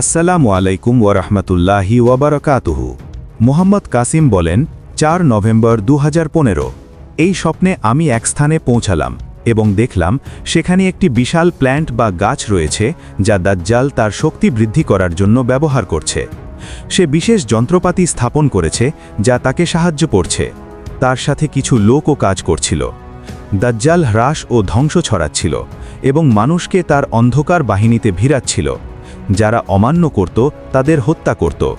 আসসালামু আলাইকুম ওরহমতুল্লাহি ওয়াবারকাতুহু। মোহাম্মদ কাসিম বলেন, চার নভেম্বর দু হাজার পনেরো, এই স্বপ্নে আমি এক স্থানে পৌঁছালাম এবং দেখলাম সেখানে একটি বিশাল প্ল্যান্ট বা গাছ রয়েছে যা দাজ্জাল তার শক্তি বৃদ্ধি করার জন্য ব্যবহার করছে। সে বিশেষ যন্ত্রপাতি স্থাপন করেছে যা তাকে সাহায্য করছে। তার সাথে কিছু লোকও কাজ করছিল। দাজ্জাল হ্রাস ও ধ্বংস ছড়াচ্ছিল এবং মানুষকে তার অন্ধকার বাহিনীতে ভিড়াচ্ছিল। যারা অমান্য করত, তাদের হত্যা করত।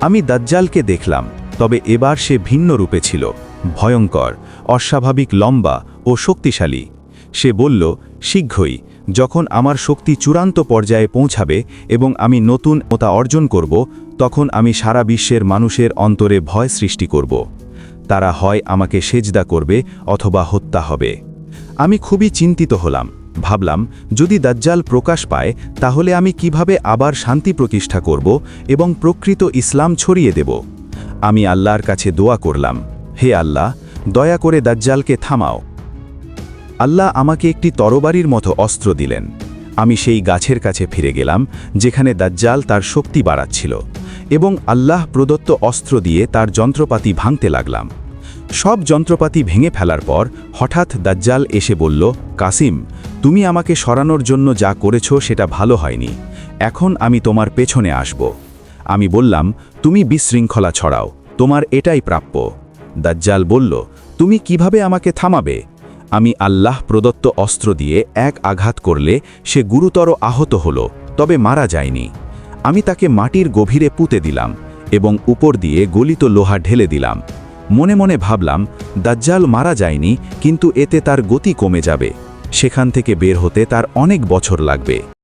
আমি দাজ্জালকে দেখলাম, তবে এবার সে ভিন্ন রূপে ছিল, ভয়ঙ্কর, অস্বাভাবিক লম্বা ও শক্তিশালী। সে বলল, শীঘ্রই, যখন আমার শক্তি চূড়ান্ত পর্যায়ে পৌঁছাবে এবং আমি নতুন ওতা অর্জন করব, তখন আমি সারা বিশ্বের মানুষের অন্তরে ভয় সৃষ্টি করব। তারা হয় আমাকে সেজদা করবে অথবা হত্যা হবে। আমি খুবই চিন্তিত হলাম। ভাবলাম, যদি দাজ্জাল প্রকাশ পায়, তাহলে আমি কীভাবে আবার শান্তি প্রতিষ্ঠা করব এবং প্রকৃত ইসলাম ছড়িয়ে দেব? আমি আল্লাহর কাছে দোয়া করলাম, হে আল্লাহ, দয়া করে দাজ্জালকে থামাও। আল্লাহ আমাকে একটি তরবারির মতো অস্ত্র দিলেন। আমি সেই গাছের কাছে ফিরে গেলাম, যেখানে দাজ্জাল তার শক্তি বাড়াচ্ছিল এবং আল্লাহ প্রদত্ত অস্ত্র দিয়ে তার যন্ত্রপাতি ভাঙতে লাগলাম। সব যন্ত্রপাতি ভেঙে ফেলার পর হঠাৎ দাজ্জাল এসে বলল, কাসিম তুমি আমাকে সরানোর জন্য যা করেছ সেটা ভালো হয়নি। এখন আমি তোমার পেছনে আসব। আমি বললাম, তুমি বিশৃঙ্খলা ছড়াও। তোমার এটাই প্রাপ্য। দাজ্জাল বলল, তুমি কীভাবে আমাকে থামাবে? আমি আল্লাহ প্রদত্ত অস্ত্র দিয়ে এক আঘাত করলে সে গুরুতর আহত হল, তবে মারা যায়নি। আমি তাকে মাটির গভীরে পুঁতে দিলাম এবং উপর দিয়ে গলিত লোহা ঢেলে দিলাম। মনে মনে ভাবলাম, দাজ্জাল মারা যায়নি, কিন্তু এতে তার গতি কমে যাবে। সেখান থেকে বের হতে তার অনেক বছর লাগবে।